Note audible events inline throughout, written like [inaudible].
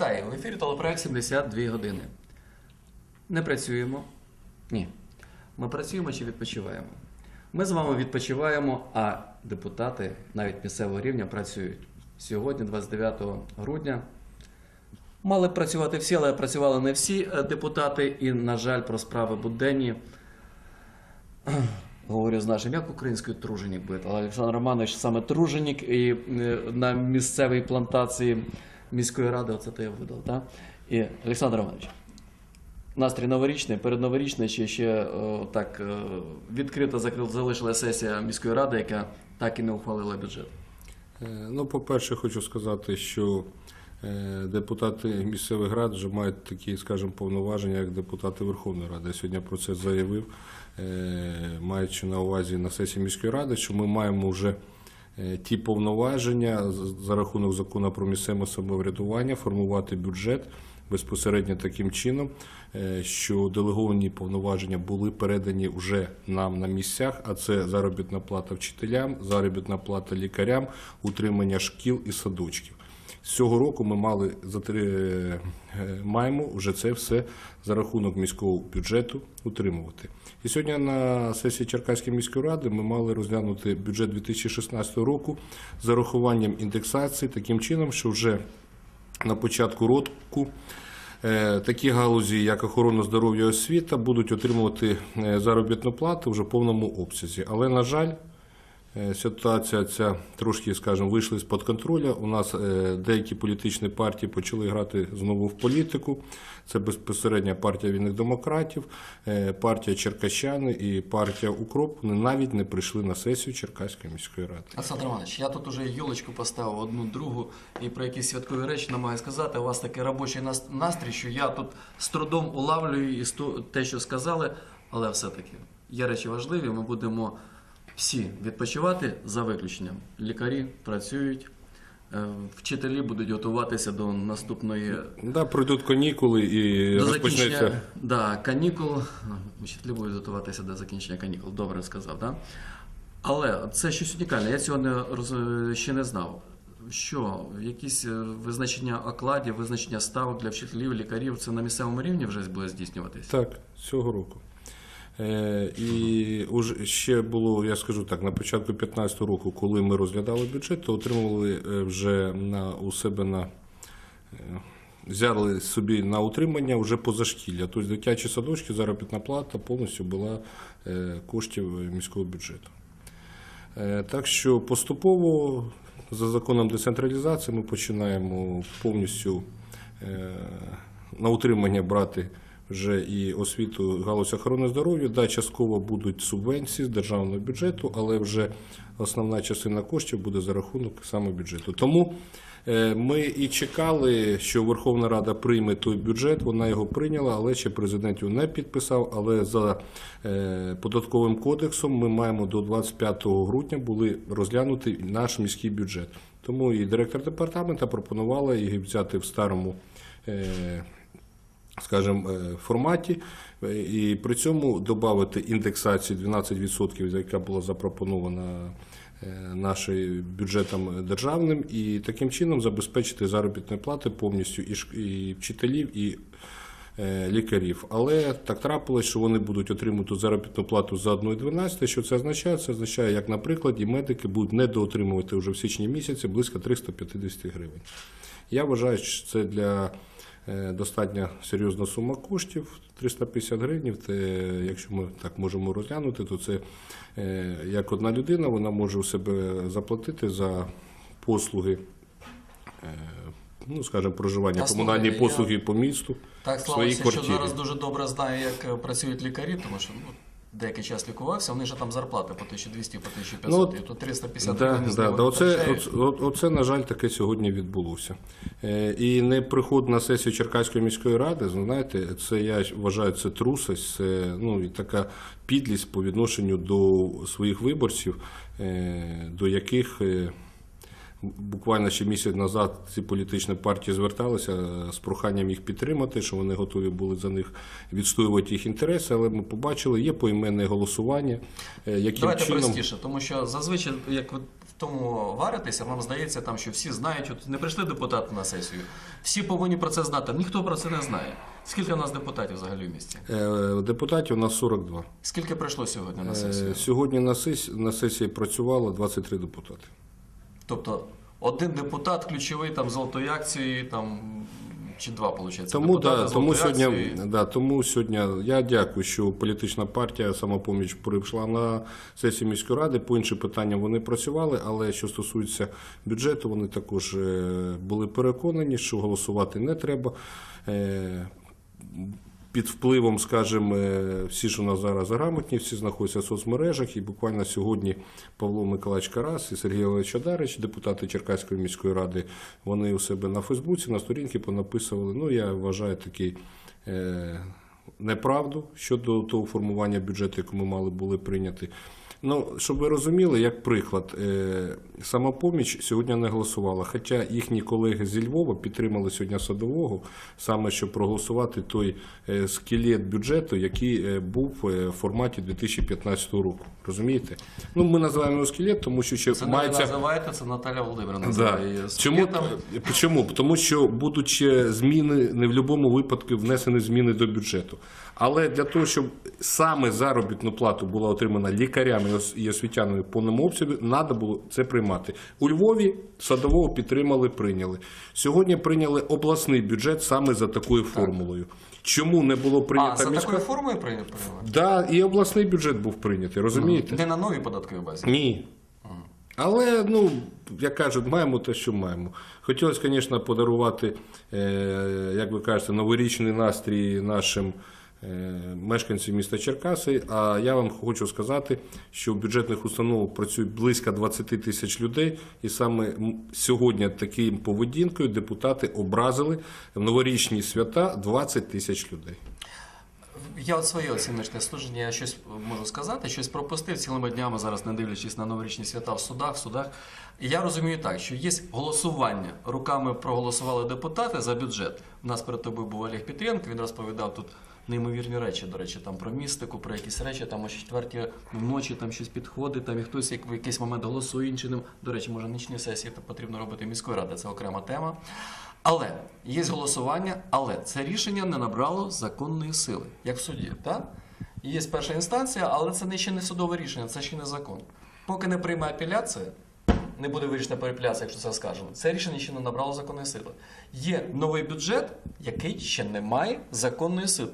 Вітаю! В ефірі телепроект 72 години. Не працюємо? Ні. Ми працюємо чи відпочиваємо? Ми з вами відпочиваємо, а депутати навіть місцевого рівня працюють. Сьогодні, 29 грудня, мали б працювати всі, але працювали не всі е, депутати, і, на жаль, про справи буденні. [clears throat] Говорю з нашим, як українською труженик буде, але Олександр Романович саме труженик і е, на місцевій плантації міської ради, оце то я видав, так? І Олександр Романович, настрій новорічний, передноворічний, чи ще о, так е, відкрита залишила сесія міської ради, яка так і не ухвалила бюджет. Е, Ну, по-перше, хочу сказати, що е, депутати місцевих рад вже мають такі, скажімо, повноваження, як депутати Верховної Ради. Я сьогодні про це заявив, е, маючи на увазі на сесії міської ради, що ми маємо вже е, ті повноваження за рахунок закону про місцеве самоврядування формувати бюджет безпосередньо таким чином, е, що делеговані повноваження були передані вже нам на місцях, а це заробітна плата вчителям, заробітна плата лікарям, утримання шкіл і садочків. Цього року ми мали затри- е, маємо вже це все за рахунок міського бюджету утримувати. І сьогодні на сесії Черкаської міської ради ми мали розглянути бюджет 2016 року з урахуванням індексації таким чином, що вже на початку року е, такі галузі, як охорона здоров'я освіта, будуть отримувати е, заробітну плату вже в повному обсязі. Але, на жаль, е, ситуація ця трошки, скажімо, вийшла з-під контролю. У нас е, деякі політичні партії почали грати знову в політику. Це безпосередньо партія вільних демократів, е, партія Черкащани і партія Укроп. Вони навіть не прийшли на сесію Черкаської міської ради. Олександр Романович, я тут уже юлочку поставив одну другу і про якісь святкові речі намагаю сказати. У вас такий робочий нас- настрій, що я тут з трудом улавлюю і те, що сказали, але все-таки є речі важливі. Ми будемо всі відпочивати за виключенням. Лікарі працюють, е, вчителі будуть готуватися до наступної Да, пройдуть канікули і до розпочнеться. да, канікул. Вчителі будуть готуватися до закінчення канікул. Добре сказав, да? Але це щось унікальне. Я цього не роз- ще не знав. Що якісь е, визначення окладів, визначення ставок для вчителів, лікарів це на місцевому рівні вже буде здійснюватись? Так, цього року. Е, і ще було, я скажу так, на початку 2015 року, коли ми розглядали бюджет, то отримували е, вже на, у себе на. е, Взяли собі на утримання вже позашкілля. Тобто дитячі садочки, заробітна плата повністю була коштів міського бюджету. Так що поступово за законом децентралізації ми починаємо повністю на утримання брати вже і освіту галузь охорони здоров'я. Да, частково будуть субвенції з державного бюджету, але вже основна частина коштів буде за рахунок саме бюджету. Тому е, ми і чекали, що Верховна Рада прийме той бюджет. Вона його прийняла, але ще президент його не підписав. Але за е, податковим кодексом ми маємо до 25 грудня були розглянути наш міський бюджет. Тому і директор департамента пропонувала її взяти в старому. Скажімо, е, форматі, е, і при цьому додати індексацію 12%, яка була запропонована е, нашим бюджетом державним, і таким чином забезпечити заробітні плати повністю і вчителів, і лікарів. Але так трапилось, що вони будуть отримувати заробітну плату за 1,12. Що це означає? Це означає, як наприклад, і медики будуть недоотримувати вже в січні місяці близько 350 гривень. Я вважаю, що це для достатньо серйозна сума коштів 350 гривень. Це, якщо ми так можемо розглянути, то це е, як одна людина вона може у себе заплатити за послуги. е, Ну, скажімо, проживання, комунальні я- послуги по місту Так в своїй склалося, що квартирі. зараз дуже добре знаю, як е, працюють лікарі, тому що ну, деякий час лікувався, вони ж там зарплати по 1200, по 1500, Ну, і тут 350 Да, да, да, оце, оце, оце, на жаль, таке сьогодні відбулося. Е, І не приход на сесію Черкаської міської ради, знаєте, це я вважаю, це трусость, це ну, і така підлість по відношенню до своїх виборців, е, до яких е, Буквально ще місяць назад ці політичні партії зверталися з проханням їх підтримати, що вони готові були за них відстоювати їх інтереси, але ми побачили, є поіменне голосування, е, яким Давайте чином простіше, тому що зазвичай, як ви в тому варитеся, вам здається, там, що всі знають, от не прийшли депутати на сесію. Всі повинні про це знати. Ніхто про це не знає. Скільки у нас депутатів взагалі в місті? Е, депутатів у нас 42. Скільки прийшло сьогодні на Е, сесію? Сьогодні на сесії працювало 23 депутати. Тобто один депутат ключовий там золотої акції, там чи два, виходить. Тому, да, тому, сьогодні, да, тому сьогодні я дякую, що політична партія самопоміч прийшла на сесію міської ради. По іншим питанням вони працювали, але що стосується бюджету, вони також е, були переконані, що голосувати не треба. Під впливом, скажімо, всі ж у нас зараз грамотні, всі знаходяться в соцмережах, і буквально сьогодні Павло Миколаївич Карас і Сергій Олегович Адарич, депутати Черкаської міської ради, вони у себе на Фейсбуці, на сторінки понаписували. Ну, я вважаю такий е, неправду щодо того формування бюджету, яку ми мали були прийняти. Ну, щоб ви розуміли, як приклад, е, самопоміч сьогодні не голосувала. Хоча їхні колеги зі Львова підтримали сьогодні садового, саме щоб проголосувати той е, скелет бюджету, який е, був в форматі 2015 року. Розумієте? Ну, ми називаємо його скелет, тому що ще Це не мається. ви називаєте, це Наталя Володимирівна Да. називає її Чому, чому? Тому що будуть зміни, не в будь-якому випадку внесені зміни до бюджету. Але для того, щоб саме заробітну плату була отримана лікарями і ос- і освітянами в повному обсязі, треба було це приймати. У Львові садового підтримали, прийняли. Сьогодні прийняли обласний бюджет саме за такою формулою. Чому не було прийнято? А, за міська? такою формою прийняли? Да, і обласний бюджет був прийнятий, розумієте? Не на новій податковій базі. Ні. Але, ну, як кажуть, маємо те, що маємо. Хотілося, звісно, подарувати, е, як ви кажете, новорічний настрій нашим е, мешканцям міста Черкаси. А я вам хочу сказати, що в бюджетних установах працює близько 20 тисяч людей, і саме сьогодні таким поведінкою депутати образили в новорічні свята 20 тисяч людей. Я от своє оціночне служення, щось можу сказати, щось пропустив цілими днями зараз, не дивлячись на новорічні свята в судах, в судах. Я розумію так, що є голосування. Руками проголосували депутати за бюджет. У нас перед тобою був Олег Петренко, він розповідав тут неймовірні речі, до речі, там про містику, про якісь речі, там о четвертій вночі там щось підходить, там і хтось як в якийсь момент голосує іншим. До речі, може нічні сесії то потрібно робити міської ради, це окрема тема. Але є голосування, але це рішення не набрало законної сили, як в суді. Так? Є перша інстанція, але це не ще не судове рішення, це ще не закон. Поки не прийме апеляція, не буде вирішена по якщо це скажемо, це рішення ще не набрало законної сили. Є новий бюджет, який ще не має законної сили.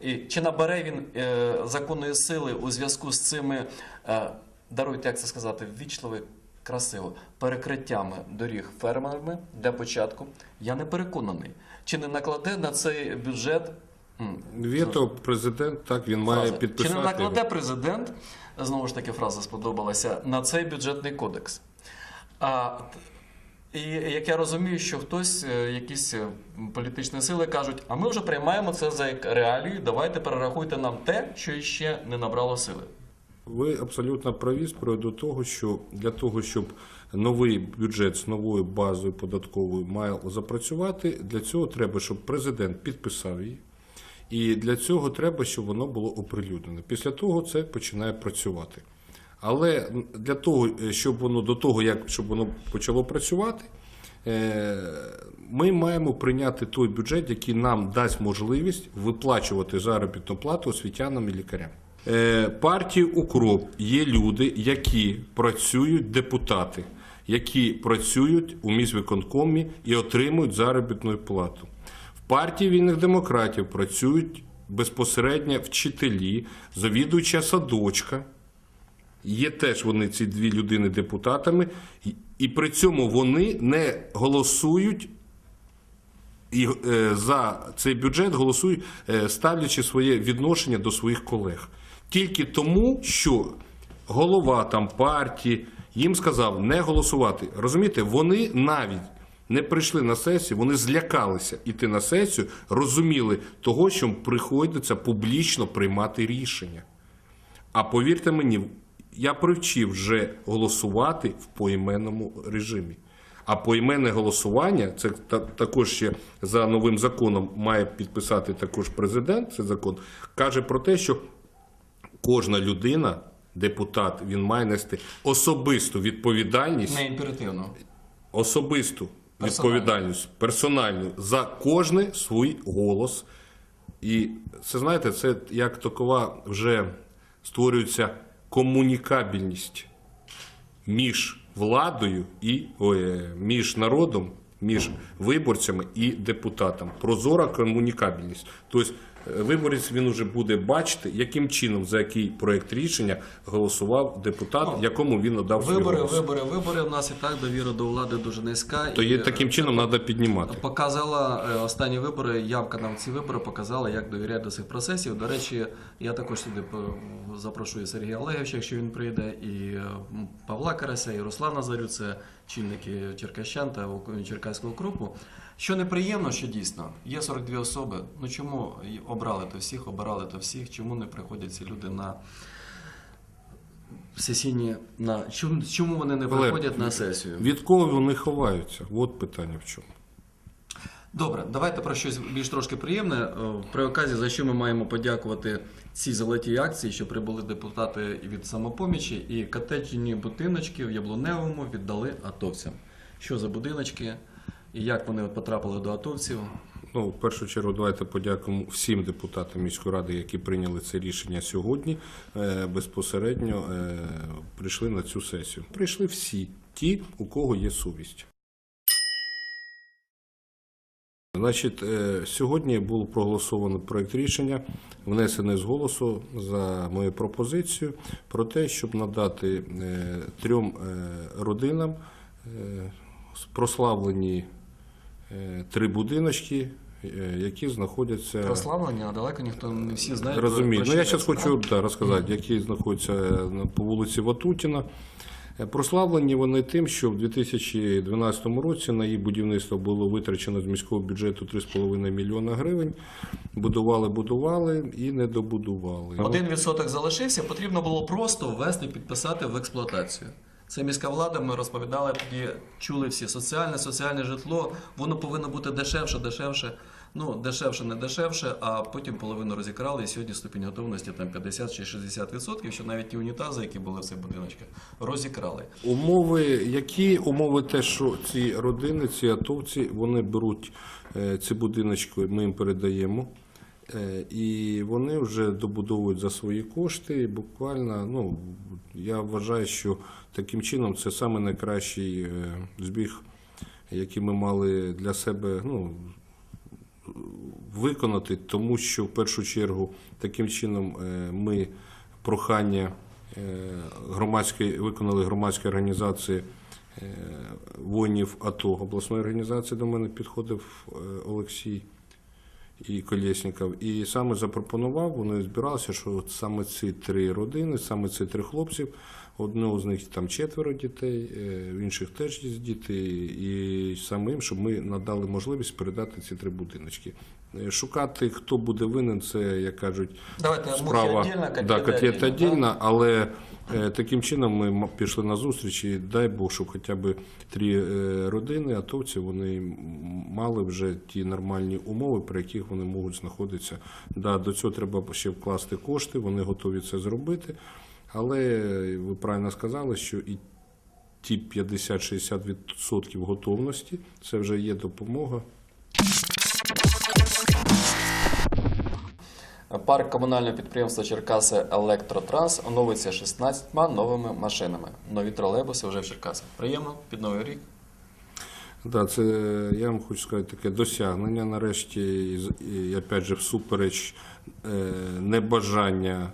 І чи набере він е, законної сили у зв'язку з цими, е, даруйте, як це сказати, ввічливо, красиво, перекриттями доріг фермерами для початку, я не переконаний. Чи не накладе на цей бюджет м, Вето президент, так він має фраза. підписати. Чи не накладе президент, знову ж таки фраза сподобалася, на цей бюджетний кодекс? А, і як я розумію, що хтось, е, якісь е, політичні сили кажуть, а ми вже приймаємо це за реалію, давайте перерахуйте нам те, що ще не набрало сили. Ви абсолютно праві з приводу того, що для того, щоб новий бюджет з новою базою податковою мав запрацювати, для цього треба, щоб президент підписав її. І для цього треба, щоб воно було оприлюднено. Після того це починає працювати. Але для того, е, щоб воно до того, як щоб воно почало працювати, е, ми маємо прийняти той бюджет, який нам дасть можливість виплачувати заробітну плату освітянам і лікарям. Е, Партії Укроп є люди, які працюють депутати, які працюють у міськвиконкомі і отримують заробітну плату. В партії вільних демократів працюють безпосередньо вчителі, завідуюча садочка. Є теж вони ці дві людини депутатами, і, при цьому вони не голосують е, за цей бюджет голосують, е, ставлячи своє відношення до своїх колег. Тільки тому, що голова там партії їм сказав не голосувати. Розумієте, вони навіть не прийшли на сесію, вони злякалися іти на сесію, розуміли того, що приходиться публічно приймати рішення. А повірте мені, я привчив вже голосувати в поіменному режимі. А поіменне голосування, це також ще за новим законом має підписати також президент. Цей закон каже про те, що кожна людина, депутат, він має нести особисту відповідальність Не імперативно. особисту Персональну. відповідальність персональну за кожний свій голос. І це знаєте, це як такова вже створюється комунікабельність між владою і е, між народом, між виборцями і депутатом. Прозора комунікабельність. Тобто виборець він уже буде бачити, яким чином за який проект рішення голосував депутат, якому він надав свій Вибори, голос. вибори, вибори. У нас і так довіра до влади дуже низька. То і, є е, таким чином треба піднімати. Показала е, останні вибори, явка на ці вибори показала, як довіряти до цих процесів. До речі, я також сюди по- запрошую Сергія Олеговича, якщо він прийде, і е, м, Павла Карася, і Руслана Зарю, це чинники Черкащан та Черкаського крупу. Що неприємно, що дійсно є 42 особи. Ну чому обрали то всіх, обирали то всіх? Чому не приходять ці люди на сесійні на чому, вони не приходять на сесію? Від кого вони ховаються? От питання в чому. Добре, давайте про щось більш трошки приємне. Е, При оказі, за що ми маємо подякувати цій золотій акції, що прибули депутати від самопомічі, і котеджні будиночки в Яблуневому віддали атовцям. Що за будиночки і як вони от потрапили до атовців? Ну, в першу чергу, давайте подякуємо всім депутатам міської ради, які прийняли це рішення сьогодні. Е, Безпосередньо е, прийшли на цю сесію. Прийшли всі ті, у кого є совість. Значить, е, сьогодні був проголосований проект рішення, внесений з голосу за мою пропозицію про те, щоб надати трьом родинам прославлені три будиночки, е, які знаходяться. Прославлення, далеко ніхто не всі знають. Розумію. Ну я зараз хочу да, розказати, які знаходяться по вулиці Ватутіна. Е, Прославлені вони тим, що в 2012 році на її будівництво було витрачено з міського бюджету 3,5 мільйона гривень. Будували, будували і не добудували. Один відсоток залишився, потрібно було просто ввести, підписати в експлуатацію. Це міська влада, ми розповідали тоді, чули всі соціальне, соціальне житло, воно повинно бути дешевше, дешевше. Ну, дешевше, не дешевше, а потім половину розікрали, і сьогодні ступінь готовності там 50 чи 60 відсотків, що навіть ті унітази, які були в цих будиночках, розікрали. Умови, які умови те, що ці родини, ці атовці, вони беруть е, ці будиночки, ми їм передаємо. Е, І вони вже добудовують за свої кошти. Буквально, ну я вважаю, що таким чином це саме найкращий е, збіг, який ми мали для себе ну, виконати, тому що в першу чергу таким чином е, ми прохання громадської виконали громадські організації воїнів АТО обласної організації. До мене підходив Олексій і Колєсніков. І саме запропонував, вони збиралися, що саме ці три родини, саме ці три хлопців, одного з них там четверо дітей, е, в інших теж є діти, і самим, щоб ми надали можливість передати ці три будиночки. Е, Шукати, хто буде винен, це, як кажуть, Давайте справа да, котлета віддільна, але е, таким чином ми пішли на зустріч і дай Бог, щоб хоча б три е, родини, атовці, вони мали вже ті нормальні умови, при яких вони можуть знаходитися. Да, до цього треба ще вкласти кошти, вони готові це зробити. Але ви правильно сказали, що і ті 50-60% готовності це вже є допомога. Парк комунального підприємства Черкаси Електротранс оновиться 16 новими машинами. Нові тролейбуси вже в Черкасах. Приємно під новий рік. Да, це я вам хочу сказати таке досягнення нарешті, і, і опять же, всупереч е, небажання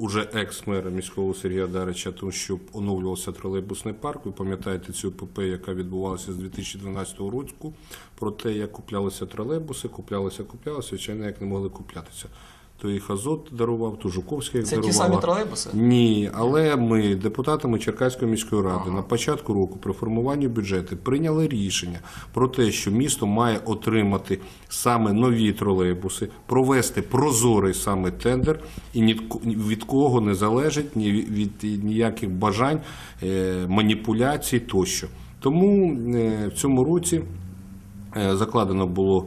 уже екс-мера міського Сергія Дарича, тому що оновлювався тролейбусний парк. Ви пам'ятаєте цю ПП, яка відбувалася з 2012 року, про те, як куплялися тролейбуси, куплялися, куплялися, звичайно, як не могли куплятися. То їх Азот дарував, то Жуковський їх Це ті самі тролейбуси? Ні, але ми, депутатами Черкаської міської ради, на початку року при формуванні бюджету прийняли рішення про те, що місто має отримати саме нові тролейбуси, провести прозорий саме тендер, і ні від кого не залежить ні від ніяких бажань, е, маніпуляцій тощо. Тому е, в цьому році е, закладено було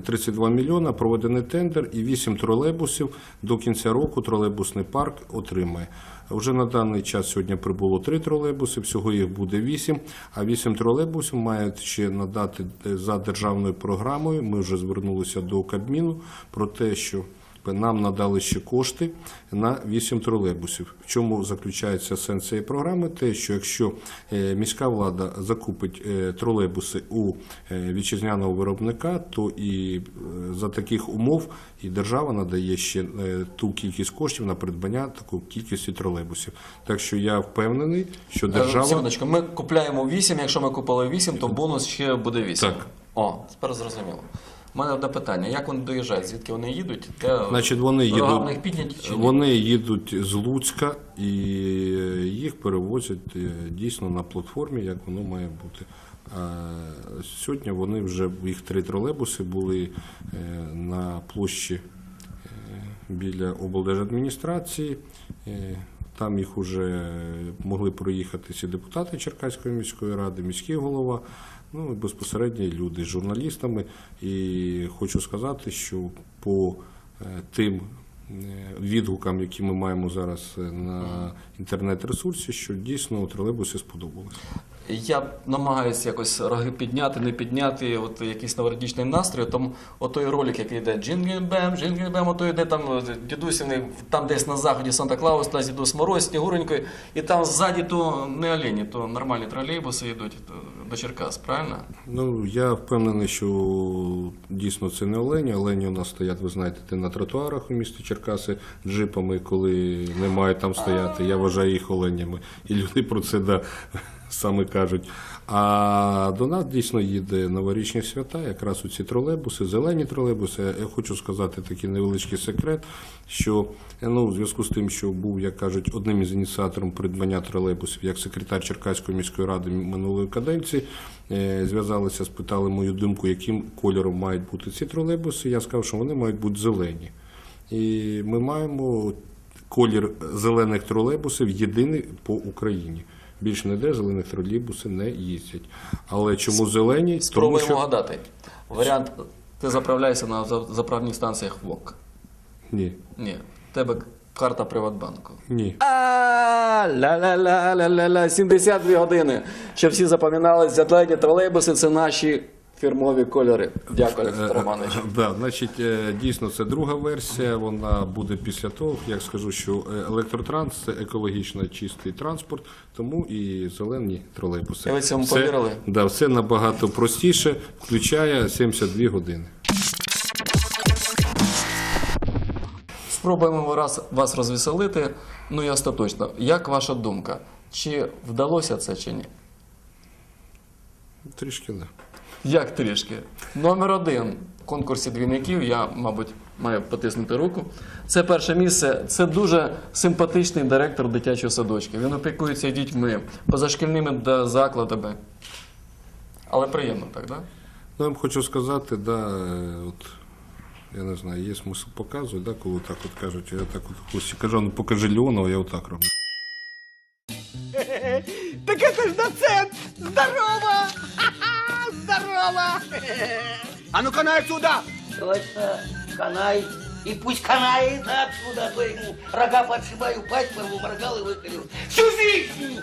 32 мільйона, проведений тендер і 8 тролейбусів до кінця року тролейбусний парк отримає. Вже на даний час сьогодні прибуло 3 тролейбуси, всього їх буде 8, а 8 тролейбусів мають ще надати е, за державною програмою. Ми вже звернулися до Кабміну про те, що нам надали ще кошти на 8 тролейбусів. В чому заключається сенс цієї програми? Те, що якщо е, міська влада закупить е, тролейбуси у е, вітчизняного виробника, то і за таких умов і держава надає ще ту кількість коштів на придбання такої кількості тролейбусів. Так що я впевнений, що держава Секундочку, ми купляємо 8, якщо ми купили 8, то бонус ще буде 8. Так. О, тепер зрозуміло. У мене одне питання. Як вони доїжджають? Звідки вони їдуть? Де... Значить, вони в їдуть, них підняті чи ні? вони їдуть з Луцька і їх перевозять е, дійсно на платформі, як воно має бути. А сьогодні вони вже їх три тролейбуси були е, на площі е, біля облдержадміністрації. Е, Там їх вже могли проїхати і депутати Черкаської міської ради, міський голова, ну і безпосередньо люди з журналістами. І хочу сказати, що по е, тим е, відгукам, які ми маємо зараз е, на інтернет-ресурсі, що дійсно тролейбуси сподобалися. Я намагаюся якось роги підняти, не підняти, от якийсь новорічний настрій. Там отой ролик, який йде джингл-бем, джингл-бем, ото йде там е, дідусіни, там десь на заході Санта-Клаус, та Дідус Мороз, Снігуренькою, і там ззаді то не олені, то нормальні тролейбуси йдуть до Черкас, правильно? Ну, я впевнений, що дійсно це не олені. Олені у нас стоять, ви знаєте, на тротуарах у місті Черкаси джипами, коли не мають там стояти. Я вважаю їх оленями. І люди про це да, саме кажуть. А до нас дійсно їде новорічні свята, якраз у ці тролейбуси, зелені тролейбуси. Я хочу сказати такий невеличкий секрет, що ну, в зв'язку з тим, що був, як кажуть, одним із ініціаторів придбання тролейбусів, як секретар Черкаської міської ради минулої каденції, е, зв'язалися, спитали мою думку, яким кольором мають бути ці тролейбуси. Я сказав, що вони мають бути зелені. І ми маємо колір зелених тролейбусів єдиний по Україні. Більше ніде зелених тролейбуси не їздять. Але чому зелені? Тому Спробуємо що гадати. Варіант, ти заправляєшся на заправних станціях ВОК. ні, Ні, в тебе карта Приватбанку. ні. А, ля-ля-ля-ля-ля-ля, 72 години. Щоб всі запам'ятали, зелені тролейбуси це наші фірмові кольори. Дякую, Олександр Романович. Да, значить, е, дійсно, це друга версія. Вона буде після того, як скажу, що е, електротранс це екологічно чистий транспорт, тому і зелені тролейбуси. І ви цьому Все- повірили? Да, все набагато простіше, включає 72 години. Спробуємо раз, вас розвеселити. Ну і остаточно. Як ваша думка? Чи вдалося це чи ні? Трішки да. Як трішки? Номер один в конкурсі двійників, я, мабуть, маю потиснути руку. Це перше місце. Це дуже симпатичний директор дитячого садочка. Він опікується дітьми, позашкільними да, закладами. Але приємно так, так? Да? Ну, я вам хочу сказати, да, е, от, я не знаю, є смисл показувати, да, коли так от кажуть, я так от хтось кажу, ну покажи Леонова, я отак роблю. [laughs] Так это ж доцент! Здорово! Ха-ха! А ну-ка на отсюда! Точно, канай. И пусть канает отсюда, а то ему рога подшибаю, пасть порву, моргал и выколю. Всю жизнь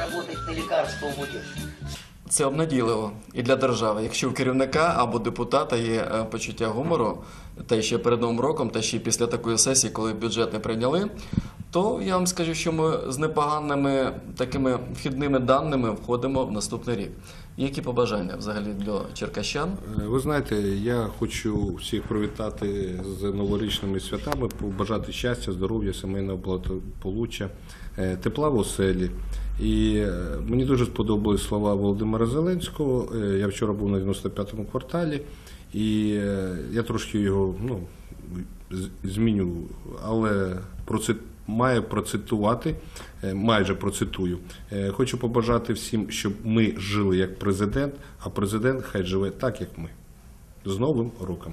работать на лекарство будешь. Це обнадійливо і для держави. Якщо у керівника або депутата є е, почуття гумору, та ще перед новим роком, та ще після такої сесії, коли бюджет не прийняли, то я вам скажу, що ми з непоганими такими вхідними даними входимо в наступний рік. Які побажання взагалі для черкащан? Е, Ви знаєте, я хочу всіх привітати з новорічними святами, побажати щастя, здоров'я, сімейного благополуччя, е, тепла в оселі. І е, мені дуже сподобались слова Володимира Зеленського. Я вчора був на 95-му кварталі, і я трошки його ну, зміню, але процит... маю процитувати, е, майже процитую. Е, Хочу побажати всім, щоб ми жили як президент, а президент хай живе так, як ми. З Новим роком!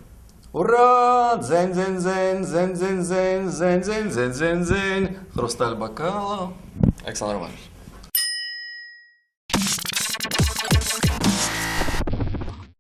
Ура! Дзень дзень дзень дзень дзень дзень дзень дзень дзень дзень дзень Хрусталь бокала. Олександр Романович.